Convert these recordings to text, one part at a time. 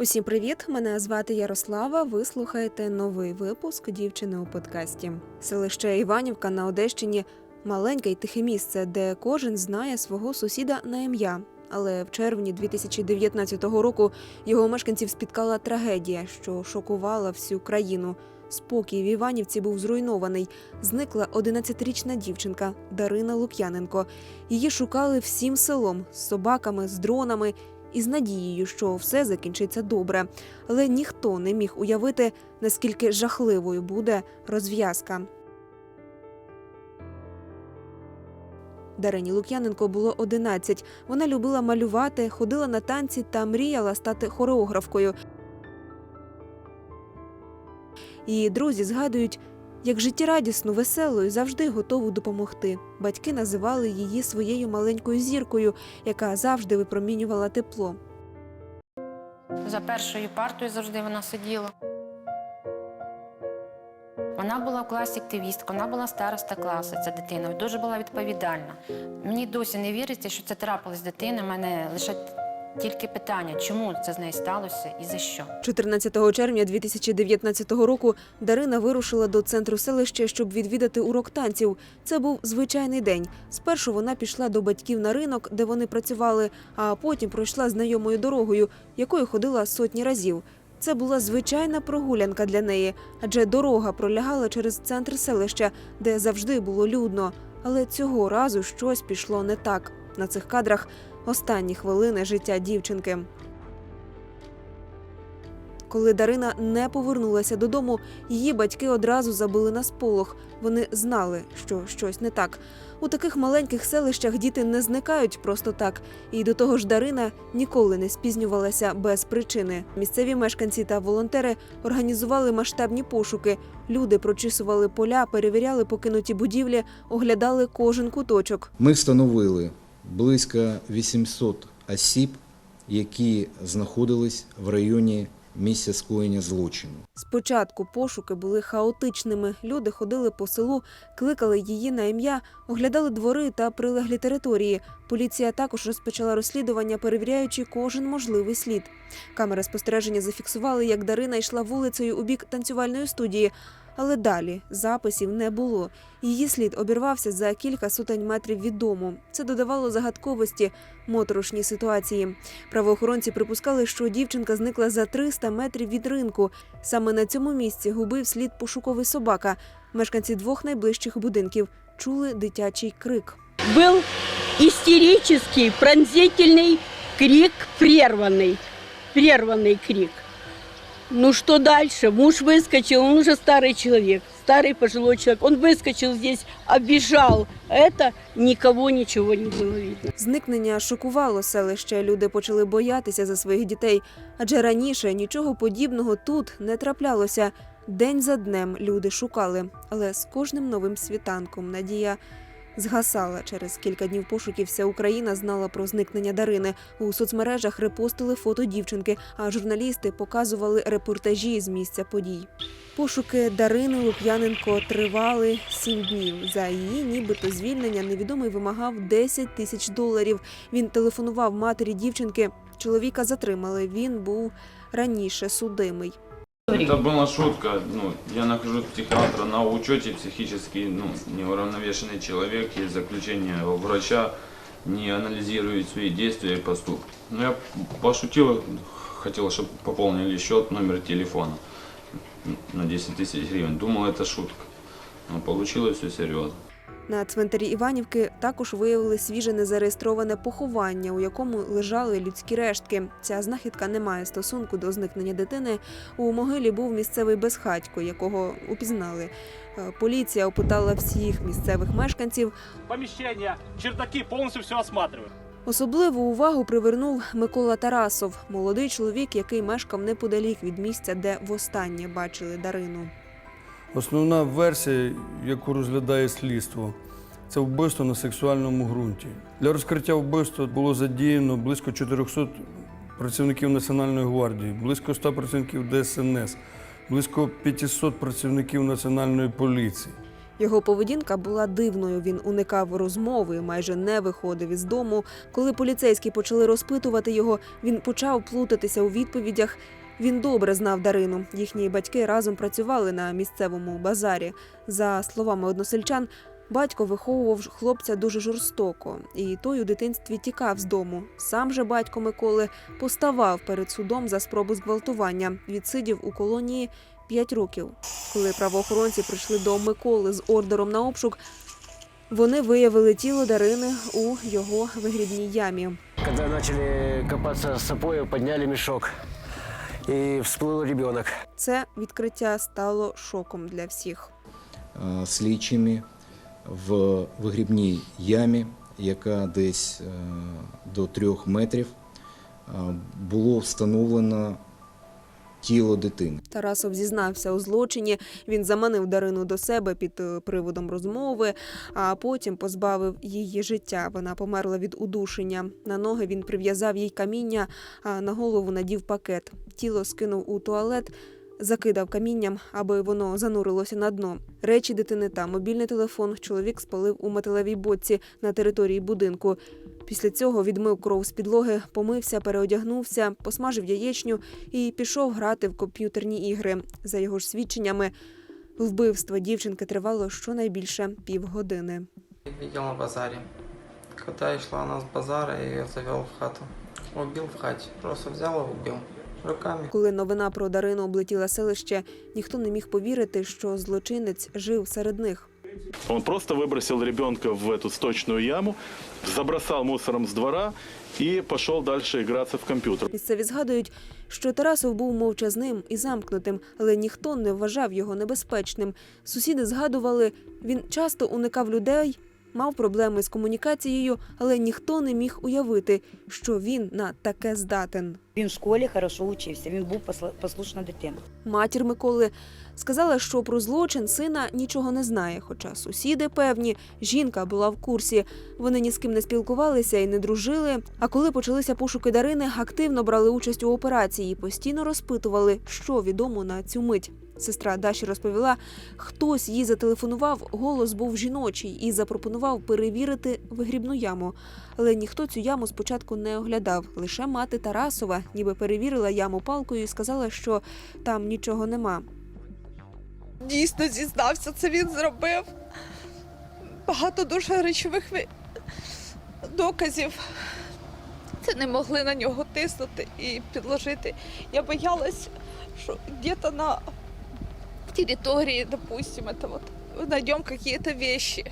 Усім привіт! Мене звати Ярослава. Ви слухаєте новий випуск дівчини у подкасті. Селище Іванівка на Одещині маленьке й тихе місце, де кожен знає свого сусіда на ім'я. Але в червні 2019 року його мешканців спіткала трагедія, що шокувала всю країну. Спокій в Іванівці був зруйнований. Зникла 11-річна дівчинка Дарина Лук'яненко. Її шукали всім селом з собаками, з дронами і з надією, що все закінчиться добре. Але ніхто не міг уявити, наскільки жахливою буде розв'язка. Дарині Лук'яненко було 11. Вона любила малювати, ходила на танці та мріяла стати хореографкою. Її друзі згадують, як життєрадісну, веселу і завжди готову допомогти. Батьки називали її своєю маленькою зіркою, яка завжди випромінювала тепло. За першою партою завжди вона сиділа. Вона була в класі активістка, вона була староста класу, ця дитина, дуже була відповідальна. Мені досі не віриться, що це трапилось з дитиною. У мене лише тільки питання, чому це з нею сталося і за що. 14 червня 2019 року Дарина вирушила до центру селища, щоб відвідати урок танців. Це був звичайний день. Спершу вона пішла до батьків на ринок, де вони працювали, а потім пройшла знайомою дорогою, якою ходила сотні разів. Це була звичайна прогулянка для неї, адже дорога пролягала через центр селища, де завжди було людно. Але цього разу щось пішло не так. На цих кадрах останні хвилини життя дівчинки. Коли Дарина не повернулася додому, її батьки одразу забили на сполох. Вони знали, що щось не так. У таких маленьких селищах діти не зникають просто так. І до того ж, Дарина ніколи не спізнювалася без причини. Місцеві мешканці та волонтери організували масштабні пошуки. Люди прочісували поля, перевіряли покинуті будівлі, оглядали кожен куточок. Ми встановили близько 800 осіб, які знаходились в районі місця скоєння злочину. Спочатку пошуки були хаотичними. Люди ходили по селу, кликали її на ім'я, оглядали двори та прилеглі території. Поліція також розпочала розслідування, перевіряючи кожен можливий слід. Камери спостереження зафіксували, як Дарина йшла вулицею у бік танцювальної студії. Але далі записів не було. Її слід обірвався за кілька сотень метрів від дому. Це додавало загадковості моторошній ситуації. Правоохоронці припускали, що дівчинка зникла за 300 метрів від ринку. Саме на цьому місці губив слід пошуковий собака. Мешканці двох найближчих будинків чули дитячий крик. был истерический, пронзительный крик, прерванный, прерванный крик. Ну что дальше? Муж выскочил, он уже старый человек, старый пожилой человек. Он выскочил здесь, оббежал. Это никого ничего не было видно. Зникнення шокувало селище. Люди почали боятися за своїх дітей, адже раніше нічого подібного тут не траплялося. День за днем люди шукали, але з кожним новим світанком надія згасала. Через кілька днів пошуків вся Україна знала про зникнення Дарини. У соцмережах репостили фото дівчинки, а журналісти показували репортажі з місця подій. Пошуки Дарини Лук'яненко тривали сім днів. За її нібито звільнення невідомий вимагав 10 тисяч доларів. Він телефонував матері дівчинки. Чоловіка затримали. Він був раніше судимий. Это была шутка. Ну, я нахожусь психиатра на учете, психически ну, неуравновешенный человек, есть заключение врача, не анализирует свои действия и поступки. Ну, я пошутил, хотел, чтобы пополнили счет, номер телефона на 10 тысяч гривен. Думал, это шутка. Но получилось все серьезно. На цвинтарі Іванівки також виявили свіже незареєстроване поховання, у якому лежали людські рештки. Ця знахідка не має стосунку до зникнення дитини. У могилі був місцевий безхатько, якого упізнали. Е, Поліція опитала всіх місцевих мешканців. помещения, чердаки, полностью все осматриваем. Особливу увагу привернув Микола Тарасов, молодий чоловік, який мешкав неподалік від місця, де востаннє бачили Дарину. Основна версія, яку розглядає слідство, це вбивство на сексуальному ґрунті. Для розкриття вбивства було задіяно близько 400 працівників Національної гвардії, близько 100 працівників ДСНС, близько 500 працівників Національної поліції. Його поведінка була дивною. Він уникав розмови, майже не виходив із дому. Коли поліцейські почали розпитувати його, він почав плутатися у відповідях. Він добре знав Дарину. Їхні батьки разом працювали на місцевому базарі. За словами односельчан, батько виховував хлопця дуже жорстоко, і той у дитинстві тікав з дому. Сам же батько Миколи поставав перед судом за спробу зґвалтування. Відсидів у колонії 5 років. Коли правоохоронці прийшли до Миколи з ордером на обшук, вони виявили тіло Дарини у його вигрібній ямі. Когда начали копаться с сапою, подняли мешок. И всплыл ребенок. Це відкриття стало шоком для всіх. слідчими в вигрібній ямі, яка десь е, до трьох метрів, було встановлено тіло дитини. Тарасов зізнався у злочині. Він заманив Дарину до себе під е, приводом розмови, а потім позбавив її життя. Вона померла від удушення. На ноги він прив'язав їй каміння, а на голову надів пакет. Тіло скинув у туалет. Закидав камінням, аби воно занурилося на дно. Речі дитини та мобільний телефон чоловік спалив у металевій боці на території будинку. Після цього відмив кров з підлоги, помився, переодягнувся, посмажив яєчню і пішов грати в комп'ютерні ігри. За його ж свідченнями, вбивство дівчинки тривало щонайбільше півгодини. Видел на базаре. Когда я шла она с базара, ее завел в хату. Убил в хате. Просто взял и убил. Руками. Коли новина про Дарину облетіла селище, ніхто не міг повірити, що злочинець жив серед них. Он просто выбросил ребенка в эту сточную яму, забросал мусором с двора и пошел дальше играться в компьютер. Місцеві згадують, що Тарасов був мовчазним і замкнутим, але ніхто не вважав його небезпечним. Сусіди згадували, він часто уникав людей, мав проблеми з комунікацією, але ніхто не міг уявити, що він на таке здатен. Він в школі хорошо учився, він був послушна дитина. Матір Миколи сказала, що про злочин сина нічого не знає. Хоча сусіди певні, жінка була в курсі. Вони ні з ким не спілкувалися і не дружили. А коли почалися пошуки Дарини, активно брали участь у операції, і постійно розпитували, що відомо на цю мить. Сестра Даші розповіла, хтось їй зателефонував, голос був жіночий і запропонував перевірити вигрібну яму. Але ніхто цю яму спочатку не оглядав. Лише мати Тарасова, ніби перевірила яму палкою і сказала, що там нічого нема. дійсно зізнався, це він зробив. Багато дуже речових доказів. Це не могли на нього тиснути і підложити. Я боялась, що где-то на території, допустим, это вот найдем какие-то вещи,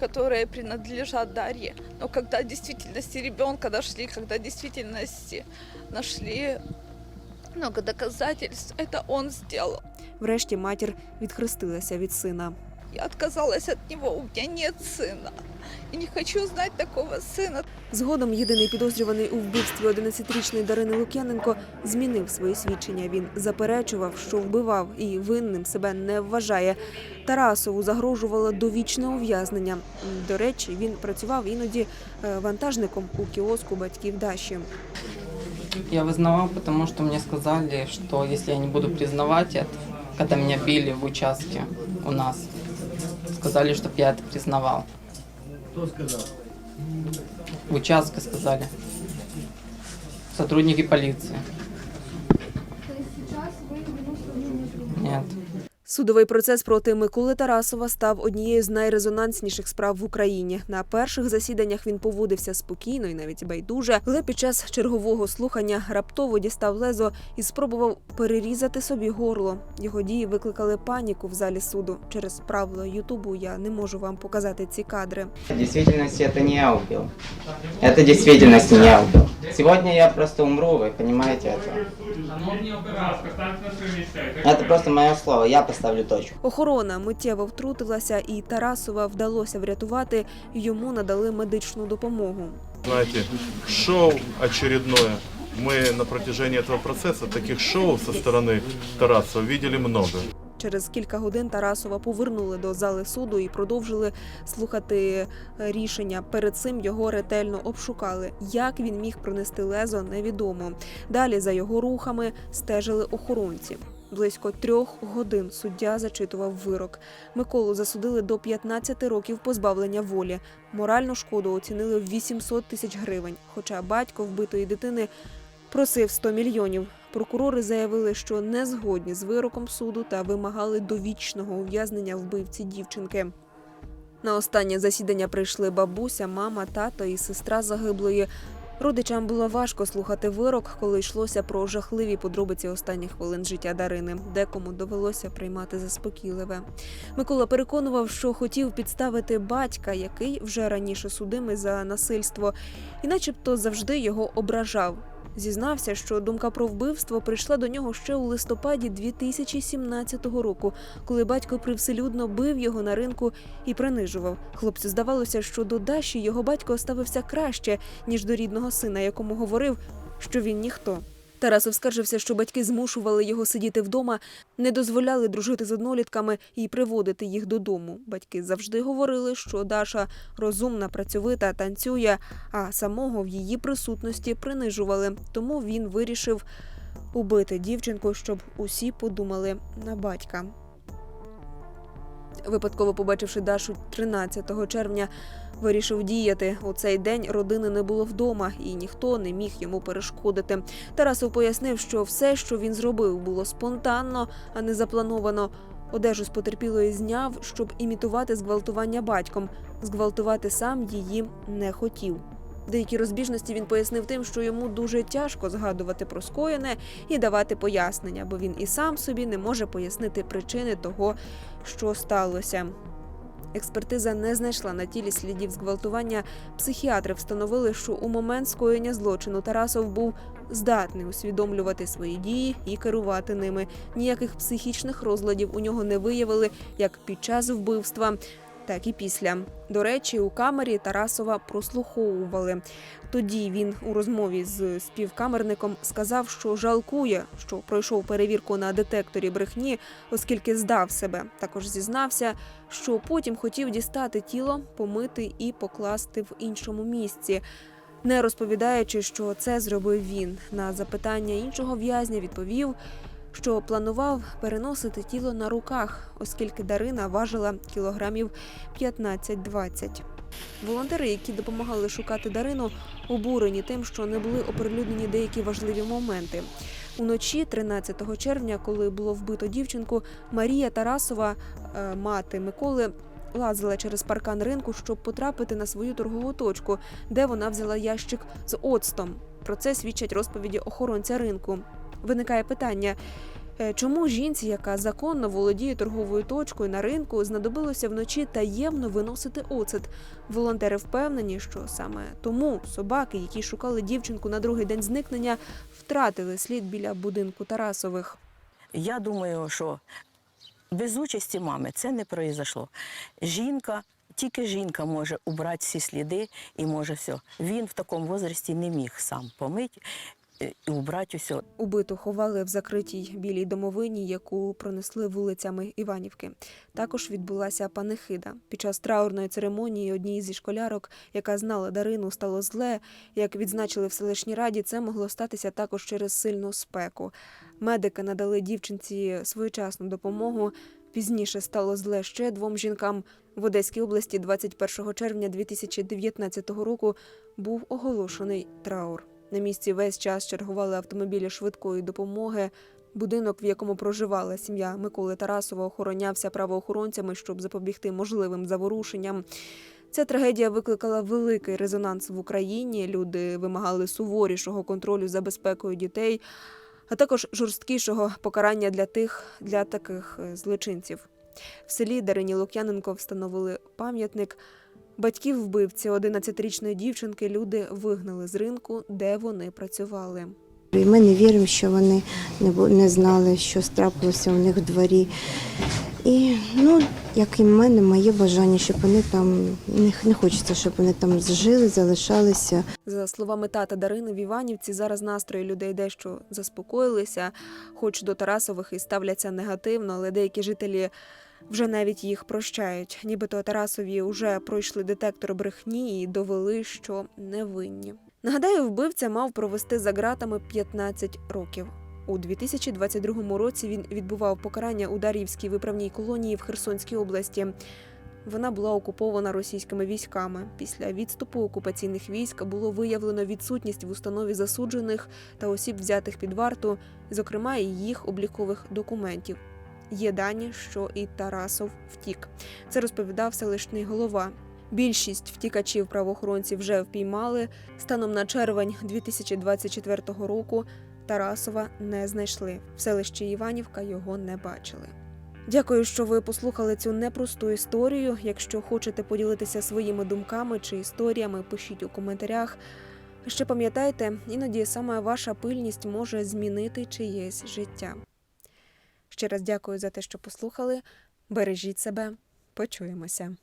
которые принадлежат Дарье. Но когда в действительности ребенка нашли, когда в действительности нашли много доказательств, это он сделал. Врешті матір відхрестилася від сина. Я отказалась от него, у меня нет сына. И не хочу знать такого сына. Згодом єдиний підозрюваний у вбивстві 11-річної Дарини Лук'яненко змінив свої свідчення. Він заперечував, що вбивав і винним себе не вважає. Тарасову загрожувало довічне ув'язнення. М, До речі, він працював іноді е, вантажником у кіоску батьків Даші. Я вызнавал, потому что мне сказали, что если я не буду признавать это, когда меня били в участке у нас, Сказали, чтобы я это признавал. Кто сказал? В участке сказали. Сотрудники полиции. Нет. Судовий процес проти Миколи Тарасова став однією з найрезонансніших справ в Україні. На перших засіданнях він поводився спокійно і навіть байдуже, але під час чергового слухання раптово дістав лезо і спробував перерізати собі горло. Його дії викликали паніку в залі суду. Через правила Ютубу я не можу вам показати ці кадри. Действительности это не я убил. Это в действительности не я. Сегодня я просто умру, вы понимаете это? Это просто мое слово, я поставлю точку. Охорона миттєво втрутилася, і Тарасова вдалося врятувати. Йому надали медичну допомогу. Знаете, шоу очередное. Мы на протяжении этого процесса таких шоу со стороны Тарасова видели много. Через кілька годин Тарасова повернули до зали суду і продовжили слухати е, рішення. Перед цим його ретельно обшукали. Як він міг пронести лезо, невідомо. Далі за його рухами стежили охоронці. Близько трьох годин суддя зачитував вирок. Миколу засудили до 15 років позбавлення волі. Моральну шкоду оцінили в 800 тисяч гривень. Хоча батько вбитої дитини просив 100 мільйонів. Прокурори заявили, що не згодні з вироком суду та вимагали довічного ув'язнення вбивці дівчинки. На останнє засідання прийшли бабуся, мама, тато і сестра загиблої. Родичам було важко слухати вирок, коли йшлося про жахливі подробиці останніх хвилин життя Дарини. Декому довелося приймати заспокійливе. Микола переконував, що хотів підставити батька, який вже раніше судимий за насильство, і начебто завжди його ображав. Зізнався, що думка про вбивство прийшла до нього ще у листопаді 2017 року, коли батько привселюдно бив його на ринку і принижував. Хлопцю здавалося, що до Даші його батько ставився краще, ніж до рідного сина, якому говорив, що він ніхто. Тарасов скаржився, що батьки змушували його сидіти вдома, не дозволяли дружити з однолітками і приводити їх додому. Батьки завжди говорили, що Даша розумна, працьовита, танцює, а самого в її присутності принижували. Тому він вирішив убити дівчинку, щоб усі подумали на батька. Випадково побачивши Дашу 13 червня, вирішив діяти. У цей день родини не було вдома, і ніхто не міг йому перешкодити. Тарасов пояснив, що все, що він зробив, було спонтанно, а не заплановано. Одежу з потерпілої зняв, щоб імітувати зґвалтування батьком. Зґвалтувати сам її не хотів. Деякі розбіжності він пояснив тим, що йому дуже тяжко згадувати про скоєне і давати пояснення, бо він і сам собі не може пояснити причини того, що сталося. Експертиза не знайшла на тілі слідів зґвалтування. Психіатри встановили, що у момент скоєння злочину Тарасов був здатний усвідомлювати свої дії і керувати ними. Ніяких психічних розладів у нього не виявили як під час вбивства, так і після. До речі, у камері Тарасова прослуховували. Тоді він у розмові з співкамерником сказав, що жалкує, що пройшов перевірку на детекторі брехні, оскільки здав себе. Також зізнався, що потім хотів дістати тіло, помити і покласти в іншому місці. Не розповідаючи, що це зробив він. На запитання іншого в'язня відповів, що планував переносити тіло на руках, оскільки Дарина важила кілограмів 15-20. Волонтери, які допомагали шукати Дарину, обурені тим, що не були оприлюднені деякі важливі моменти. Уночі, 13 червня, коли було вбито дівчинку, Марія Тарасова, е, мати Миколи, лазила через паркан ринку, щоб потрапити на свою торгову точку, де вона взяла ящик з оцтом. Про це свідчать розповіді охоронця ринку. Виникає питання. е, Чому жінці, яка законно володіє торговою точкою на ринку, знадобилося вночі таємно виносити оцет? Волонтери впевнені, що саме тому собаки, які шукали дівчинку на другий день зникнення, втратили слід біля будинку Тарасових. Я думаю, що без участі мами це не произошло. Жінка, тільки жінка може убрати всі сліди і може все. Він в такому возрасті не міг сам помити і убрати все. Убиту ховали в закритій білій домовині, яку пронесли вулицями Іванівки. Також відбулася панихида. Під час траурної церемонії одній зі школярок, яка знала Дарину, стало зле. Як відзначили в селищній раді, це могло статися також через сильну спеку. Медики надали дівчинці своєчасну допомогу. Пізніше стало зле ще двом жінкам. В Одеській області 21 червня 2019 року був оголошений траур. На місці весь час чергували автомобілі швидкої допомоги. Будинок, в якому проживала сім'я Миколи Тарасова, охоронявся правоохоронцями, щоб запобігти можливим заворушенням. Ця трагедія викликала великий резонанс в Україні. Люди вимагали суворішого контролю за безпекою дітей, а також жорсткішого покарання для тих для таких е, злочинців. В селі Дарині Лук'яненко встановили пам'ятник. Батьків вбивці 11-річної дівчинки люди вигнали з ринку, де вони працювали. І ми не віримо, що вони не, знали, що трапилося у них в дворі. І ну, як і в мене, моє бажання, щоб вони там не, не хочеться, щоб вони там жили, залишалися. За словами тата Дарини в Іванівці, зараз настрої людей дещо заспокоїлися, хоч до Тарасових і ставляться негативно, але деякі жителі вже навіть їх прощають. Нібито Тарасові вже пройшли детектор брехні і довели, що невинні. Нагадаю, вбивця мав провести за ґратами 15 років. У 2022 році він відбував покарання у Дар'ївській виправній колонії в Херсонській області. Вона була окупована російськими військами. Після відступу окупаційних військ було виявлено відсутність в установі засуджених та осіб, взятих під варту, зокрема і їх облікових документів. Є дані, що і Тарасов втік. Це розповідав селищний голова. Більшість втікачів правоохоронці вже впіймали. Станом на червень 2024 року Тарасова не знайшли. В селищі Іванівка його не бачили. Дякую, що ви послухали цю непросту історію. Якщо хочете поділитися своїми думками чи історіями, пишіть у коментарях. Ще пам'ятайте, іноді саме ваша пильність може змінити чиєсь життя. Ще раз дякую за те, що послухали. Бережіть себе. Почуємося.